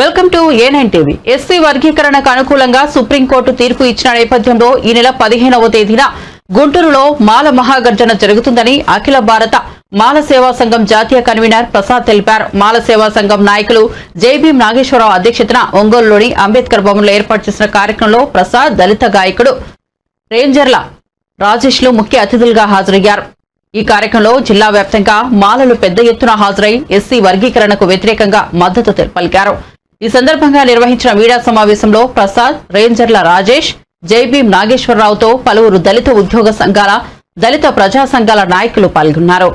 Welcome to A nine TV SC వర్గీకరణకు అనుకూలంగా supreme court తీర్పు ఇచ్చిన నేపథ్యంలో ఈ నెల పదిహేనవ తేదీన గుంటూరులో మాల మహాగర్జన జరుగుతుందని అఖిల భారత మాల సేవా సంఘం జాతీయ కన్వీనర్ ప్రసాద్ తెలిపారు. మాల సేవా సంఘం నాయకులు జేబీఎం నాగేశ్వరరావు అధ్యక్షతన ఒంగోలులోని అంబేద్కర్ భవన్లో ఏర్పాటు చేసిన కార్యక్రమంలో ప్రసాద్ దళిత గాయకుడు రేంజర్ల రాజేష్లు ముఖ్య అతిథులుగా హాజరయ్యారు. ఈ కార్యక్రమంలో జిల్లా వ్యాప్తంగా మాలలు పెద్ద ఎత్తున హాజరై ఎస్సీ వర్గీకరణకు వ్యతిరేకంగా మద్దతు పలికారు. ఈ సందర్భంగా నిర్వహించిన మీడియా సమావేశంలో ప్రసాద్ రేంజర్ల రాజేష్ జైభీం నాగేశ్వరరావుతో పలువురు దళిత ఉద్యోగ సంఘాల దళిత ప్రజా సంఘాల నాయకులు పాల్గొన్నారు.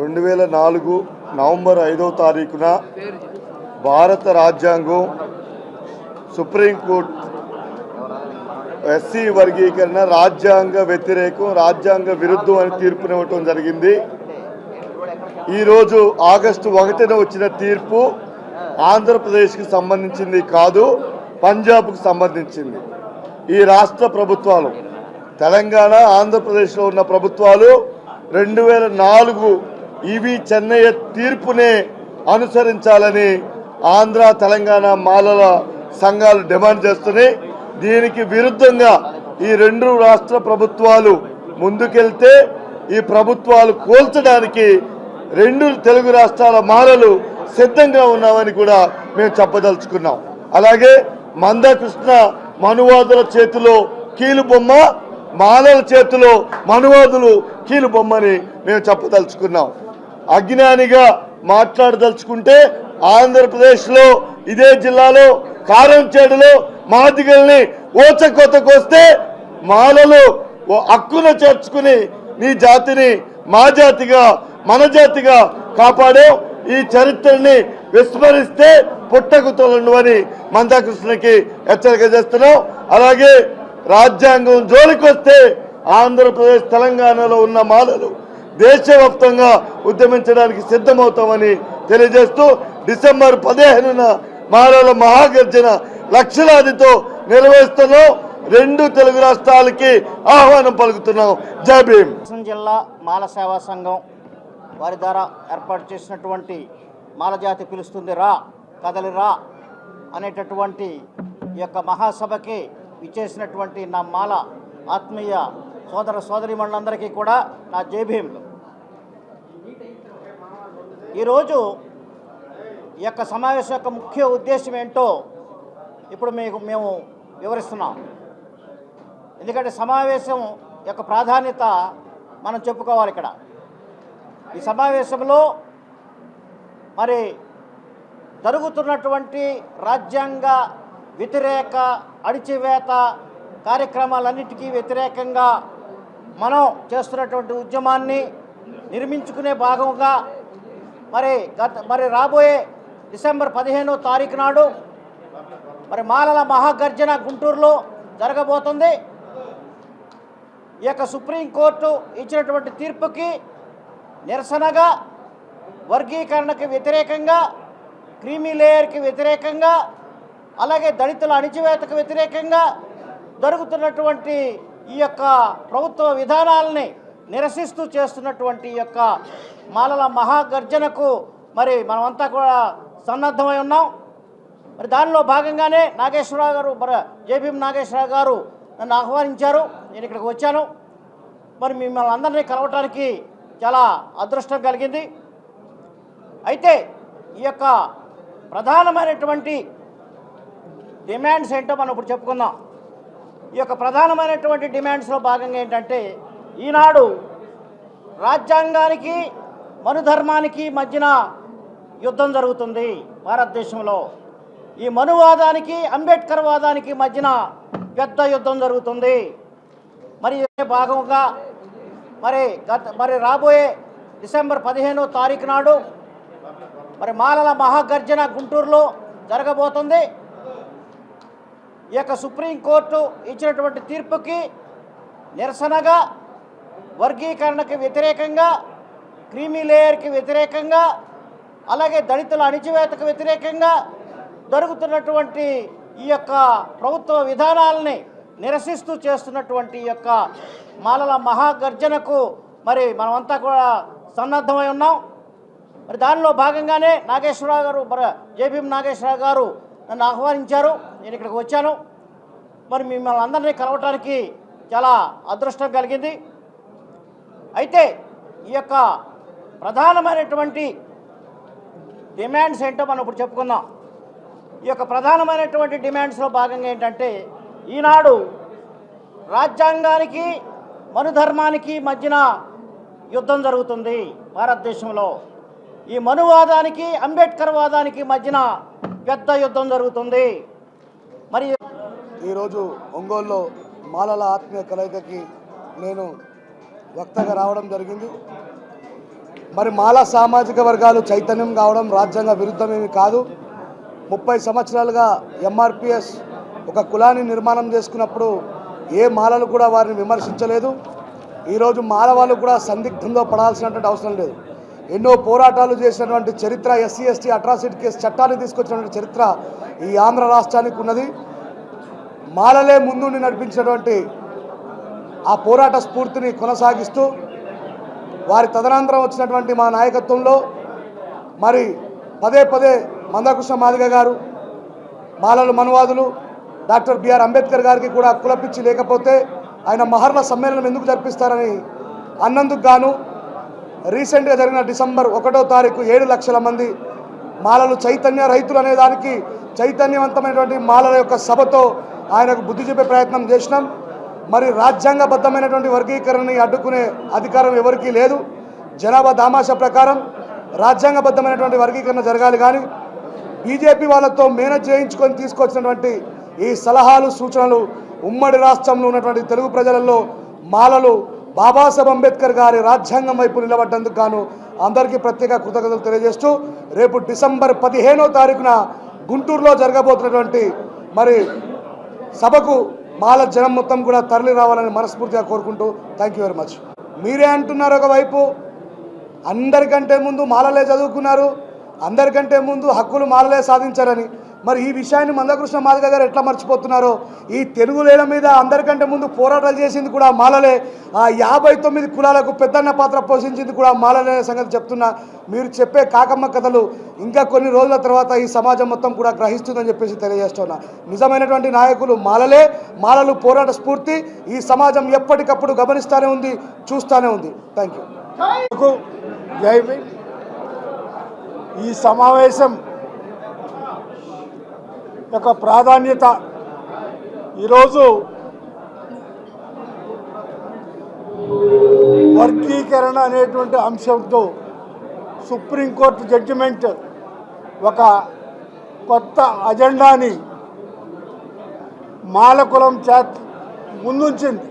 రెండు వేల నాలుగు నవంబర్ ఐదవ తారీఖున భారత రాజ్యాంగం సుప్రీంకోర్టు ఎస్సీ వర్గీకరణ రాజ్యాంగ వ్యతిరేకం రాజ్యాంగ విరుద్ధం అని తీర్పునివ్వటం జరిగింది. ఈరోజు ఆగస్టు ఒకటిన వచ్చిన తీర్పు ఆంధ్రప్రదేశ్కి సంబంధించింది కాదు పంజాబ్కు సంబంధించింది. ఈ రాష్ట్ర ప్రభుత్వాలు తెలంగాణ ఆంధ్రప్రదేశ్లో ఉన్న ప్రభుత్వాలు రెండు వేల నాలుగు ఇవి చెన్నయ్య తీర్పునే అనుసరించాలని ఆంధ్ర తెలంగాణ మాలల సంఘాలు డిమాండ్ చేస్తున్నాయి. దీనికి విరుద్ధంగా ఈ రెండు రాష్ట్ర ప్రభుత్వాలు ముందుకెళ్తే ఈ ప్రభుత్వాలు కోల్చడానికి రెండు తెలుగు రాష్ట్రాల మాలలు సిద్ధంగా ఉన్నామని కూడా మేము చెప్పదలుచుకున్నాం. అలాగే మందకృష్ణ మనువాదుల చేతిలో కీలు బొమ్మ మాలల చేతిలో మనువాదులు కీలు బొమ్మని మేము చెప్పదలుచుకున్నాం. అజ్ఞానిగా మాట్లాడదలుచుకుంటే ఆంధ్రప్రదేశ్లో ఇదే జిల్లాలో కారంచేడులో మాదిగల్ని ఓచకొత్తకొస్తే మాలలు ఓ హక్కున చేర్చుకుని నీ జాతిని మా జాతిగా మన జాతిగా కాపాడే. ఈ చరిత్రని విస్మరిస్తే పుట్టకు అని మందాకృష్ణకి హెచ్చరిక చేస్తున్నాం. అలాగే రాజ్యాంగం జోలికొస్తే ఆంధ్రప్రదేశ్ తెలంగాణలో ఉన్న మాలలు దేశవ్యాప్తంగా ఉద్యమించడానికి సిద్ధమవుతామని తెలియజేస్తూ డిసెంబర్ పదిహేనున మాలల మహాగర్జన లక్షలాదితో నిర్వహిస్తున్నాం రెండు తెలుగు రాష్ట్రాలకి ఆహ్వానం పలుకుతున్నాం. జై భీమ్. జిల్లా మాల సేవా సంఘం వారి ద్వారా ఏర్పాటు చేసినటువంటి మాల జాతి పిలుస్తుంది రా కదలి రా అనేటటువంటి ఈ యొక్క మహాసభకి ఇచ్చేసినటువంటి నా మాల ఆత్మీయ సోదర సోదరిమణులందరికీ కూడా నా జయభీములు ఈరోజు ఈ యొక్క సమావేశం యొక్క ముఖ్య ఉద్దేశం ఏంటో ఇప్పుడు మీకు మేము వివరిస్తున్నాం. ఎందుకంటే సమావేశం యొక్క ప్రాధాన్యత మనం చెప్పుకోవాలి ఇక్కడ. ఈ సమావేశంలో మరి జరుగుతున్నటువంటి రాజ్యాంగ వ్యతిరేక అణిచివేత కార్యక్రమాలన్నిటికీ వ్యతిరేకంగా మనం చేస్తున్నటువంటి ఉద్యమాన్ని నిర్మించుకునే భాగంగా మరి గత మరి రాబోయే డిసెంబర్ పదిహేనో తారీఖు నాడు మరి మాలల మహాగర్జన గుంటూరులో జరగబోతుంది. ఈ యొక్క సుప్రీంకోర్టు ఇచ్చినటువంటి తీర్పుకి నిరసనగా వర్గీకరణకు వ్యతిరేకంగా క్రీమీ లేయర్కి వ్యతిరేకంగా అలాగే దళితుల అణిచివేతకు వ్యతిరేకంగా జరుగుతున్నటువంటి ఈ యొక్క ప్రభుత్వ విధానాలని నిరసిస్తూ చేస్తున్నటువంటి ఈ యొక్క మాలల మహాగర్జనకు మరి మనమంతా కూడా సన్నద్ధమై ఉన్నాం. మరి దానిలో భాగంగానే నాగేశ్వరరావు గారు మరి జేబీఎం నాగేశ్వరరావు గారు నన్ను ఆహ్వానించారు. నేను ఇక్కడికి వచ్చాను. మరి మిమ్మల్ని అందరినీ కలవటానికి చాలా అదృష్టం కలిగింది. అయితే ఈ యొక్క ప్రధానమైనటువంటి డిమాండ్స్ ఏంటో మనం ఇప్పుడు చెప్పుకుందాం. ఈ యొక్క ప్రధానమైనటువంటి డిమాండ్స్లో భాగంగా ఏంటంటే ఈనాడు రాజ్యాంగానికి మనుధర్మానికి మధ్యన యుద్ధం జరుగుతుంది భారతదేశంలో. ఈ మనువాదానికి అంబేద్కర్ వాదానికి మధ్యన పెద్ద యుద్ధం జరుగుతుంది. మరి భాగంగా మరి గత మరి రాబోయే డిసెంబర్ పదిహేనో తారీఖు నాడు మరి మాలల మహాగర్జన గుంటూరులో జరగబోతుంది. ఈ యొక్క సుప్రీంకోర్టు ఇచ్చినటువంటి తీర్పుకి నిరసనగా వర్గీకరణకు వ్యతిరేకంగా క్రీమీ లేయర్కి వ్యతిరేకంగా అలాగే దళితుల అణిచివేతకు వ్యతిరేకంగా జరుగుతున్నటువంటి ఈ యొక్క ప్రభుత్వ విధానాలని నిరసిస్తూ చేస్తున్నటువంటి ఈ యొక్క మాలల మహాగర్జనకు మరి మనమంతా కూడా సన్నద్ధమై ఉన్నాం. మరి దానిలో భాగంగానే నాగేశ్వరరావు గారు మరి జేపీఎం నాగేశ్వరరావు గారు నన్ను ఆహ్వానించారు. నేను ఇక్కడికి వచ్చాను. మరి మిమ్మల్ని అందరినీ కలవటానికి చాలా అదృష్టం కలిగింది. అయితే ఈ యొక్క ప్రధానమైనటువంటి డిమాండ్స్ ఏంటో మనం ఇప్పుడు చెప్పుకుందాం. ఈ యొక్క ప్రధానమైనటువంటి డిమాండ్స్లో భాగంగా ఏంటంటే ఈనాడు రాజ్యాంగానికి మనుధర్మానికి మధ్యన యుద్ధం జరుగుతుంది భారతదేశంలో. ఈ మనువాదానికి అంబేద్కర్ వాదానికి మధ్యన పెద్ద యుద్ధం జరుగుతుంది. మరి ఈరోజు ఒంగోలులో మాలల ఆత్మీయ కలయికకి నేను వక్తగా రావడం జరిగింది. మరి మాల సామాజిక వర్గాలు చైతన్యం కావడం రాజ్యాంగ విరుద్ధమేమి కాదు. ముప్పై సంవత్సరాలుగా ఎంఆర్పిఎస్ ఒక కులాన్ని నిర్మాణం చేసుకున్నప్పుడు ఏ మాలలు కూడా వారిని విమర్శించలేదు. ఈరోజు మాల వాళ్ళు కూడా సందిగ్ధంలో పడాల్సినటువంటి అవసరం లేదు. ఎన్నో పోరాటాలు చేసినటువంటి చరిత్ర ఎస్సీ ఎస్టీ అట్రాసిటీ కేసు చట్టాన్ని తీసుకొచ్చినటువంటి చరిత్ర ఈ ఆంధ్ర రాష్ట్రానికి ఉన్నది. మాలలే ముందుండి నడిపించినటువంటి ఆ పోరాట స్ఫూర్తిని కొనసాగిస్తూ వారి తదనంతరం వచ్చినటువంటి మా నాయకత్వంలో మరి పదే పదే మందకృష్ణ మాదిగ గారు మాలలు మనువాదులు డాక్టర్ బిఆర్ అంబేద్కర్ గారికి కూడా కులపిచ్చి లేకపోతే ఆయన మహర్ల సమ్మేళనం ఎందుకు జరిపిస్తారని అన్నందుకు గాను రీసెంట్గా జరిగిన డిసెంబర్ ఒకటో తారీఖు ఏడు లక్షల మంది మాలలు చైతన్య రైతులు అనే దానికి చైతన్యవంతమైనటువంటి మాలల యొక్క సభతో ఆయనకు బుద్ధి చెప్పే ప్రయత్నం చేసినాం. మరి రాజ్యాంగబద్ధమైనటువంటి వర్గీకరణని అడ్డుకునే అధికారం ఎవరికీ లేదు. జనాభా దామాష ప్రకారం రాజ్యాంగబద్ధమైనటువంటి వర్గీకరణ జరగాలి కానీ బీజేపీ వాళ్ళతో మేనేజ్ చేయించుకొని తీసుకొచ్చినటువంటి ఈ సలహాలు సూచనలు ఉమ్మడి రాష్ట్రంలో ఉన్నటువంటి తెలుగు ప్రజలలో మాలలు బాబాసాహెబ్ అంబేద్కర్ గారి రాజ్యాంగం వైపు నిలబడ్డందుకు గాను అందరికీ ప్రత్యేక కృతజ్ఞతలు తెలియజేస్తూ రేపు డిసెంబర్ పదిహేనో తారీఖున గుంటూరులో జరగబోతున్నటువంటి మరి సభకు మాల జనం మొత్తం కూడా తరలి రావాలని మనస్ఫూర్తిగా కోరుకుంటూ థ్యాంక్ యూ వెరీ మచ్ మీరే అంటున్నారు ఒకవైపు అందరికంటే ముందు మాలలే చదువుకున్నారు అందరికంటే ముందు హక్కులు మాలలే సాధించారని మరి ఈ విషయాన్ని మందకృష్ణ మాదిగ గారు ఎట్లా మర్చిపోతున్నారో? ఈ తెలుగు నేల మీద అందరికంటే ముందు పోరాటాలు చేసింది కూడా మాలలే. ఆ యాభై తొమ్మిది కులాలకు పెద్దన్న పాత్ర పోషించింది కూడా మాలలే సంగతి చెప్తున్నా. మీరు చెప్పే కాకమ్మ కథలు ఇంకా కొన్ని రోజుల తర్వాత ఈ సమాజం మొత్తం కూడా గ్రహిస్తుందని చెప్పేసి తెలియజేస్తున్నా. నిజమైనటువంటి నాయకులు మాలలే. మాలలు పోరాట స్ఫూర్తి. ఈ సమాజం ఎప్పటికప్పుడు గమనిస్తూనే ఉంది చూస్తూనే ఉంది. థ్యాంక్ యూ ఈ సమావేశం యొక్క ప్రాధాన్యత ఈరోజు వర్గీకరణ అనేటువంటి అంశంతో సుప్రీంకోర్టు జడ్జిమెంట్ ఒక కొత్త అజెండాని మాలకులం చేత ముందుంచింది.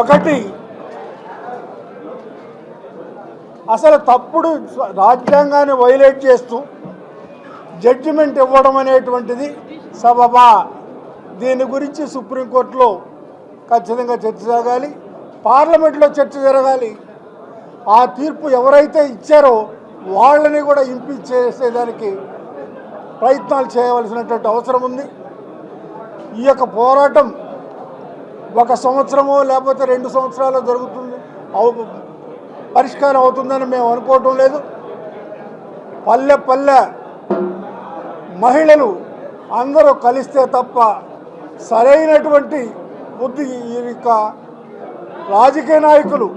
ఒకటి అసలు తప్పుడు రాజ్యాంగాన్ని వైలేట్ చేస్తూ జడ్జిమెంట్ ఇవ్వడం అనేటువంటిది సబబా. దీని గురించి సుప్రీంకోర్టులో ఖచ్చితంగా చర్చ జరగాలి. పార్లమెంట్లో చర్చ జరగాలి. ఆ తీర్పు ఎవరైతే ఇచ్చారో వాళ్ళని కూడా ఇంపీచ్ చేసేదానికి ప్రయత్నాలు చేయవలసినటువంటి అవసరం ఉంది. ఈ యొక్క పోరాటం ఒక సంవత్సరమో లేకపోతే రెండు సంవత్సరాలు జరుగుతుంది. అవు పరిష్కారం అవుతుందని మేము అనుకోవటం లేదు. పల్లె పల్లె మహిళలు అందరూ కలిస్తే తప్ప సరైనటువంటి బుద్ధి ఈ యొక్క రాజకీయ నాయకులు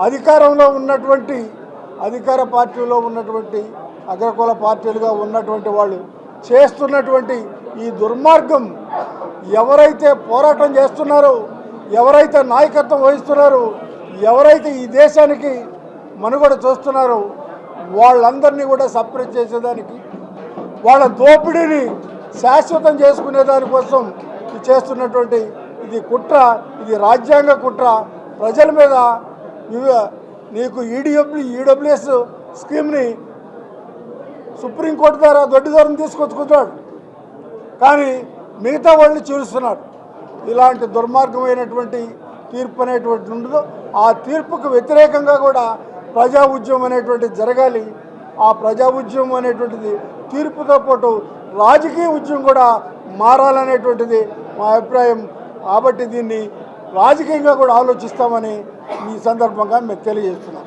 అధికారంలో ఉన్నటువంటి అధికార పార్టీలో ఉన్నటువంటి అగ్రకుల పార్టీలుగా ఉన్నటువంటి వాళ్ళు చేస్తున్నటువంటి ఈ దుర్మార్గం ఎవరైతే పోరాటం చేస్తున్నారో ఎవరైతే నాయకత్వం వహిస్తున్నారో ఎవరైతే ఈ దేశానికి మనుగడ చూస్తున్నారో వాళ్ళందరినీ కూడా సపరేట్ చేసేదానికి వాళ్ళ దోపిడీని శాశ్వతం చేసుకునే దానికోసం ఇది చేస్తున్నటువంటి ఇది కుట్ర ఇది రాజ్యాంగ కుట్ర. ప్రజల మీద నీకు ఈడిడబ్ల్యూ ఈడబ్ల్యూఎస్ స్కీమ్ని సుప్రీంకోర్టు ద్వారా దొడ్డి దూరం తీసుకొచ్చుకుంటాడు కానీ మిగతా వాళ్ళని చూస్తున్నాడు ఇలాంటి దుర్మార్గమైనటువంటి తీర్పు అనేటువంటి ఉండదు ఆ తీర్పుకు వ్యతిరేకంగా కూడా ప్రజా ఉద్యమం అనేటువంటిది జరగాలి. ఆ ప్రజా ఉద్యమం అనేటువంటిది తీర్పుతో పాటు రాజకీయ ఉద్యమం కూడా మారాలనేటువంటిది మా అభిప్రాయం. కాబట్టి దీన్ని రాజకీయంగా కూడా ఆలోచిస్తామని ఈ సందర్భంగా మేము తెలియజేస్తున్నాం.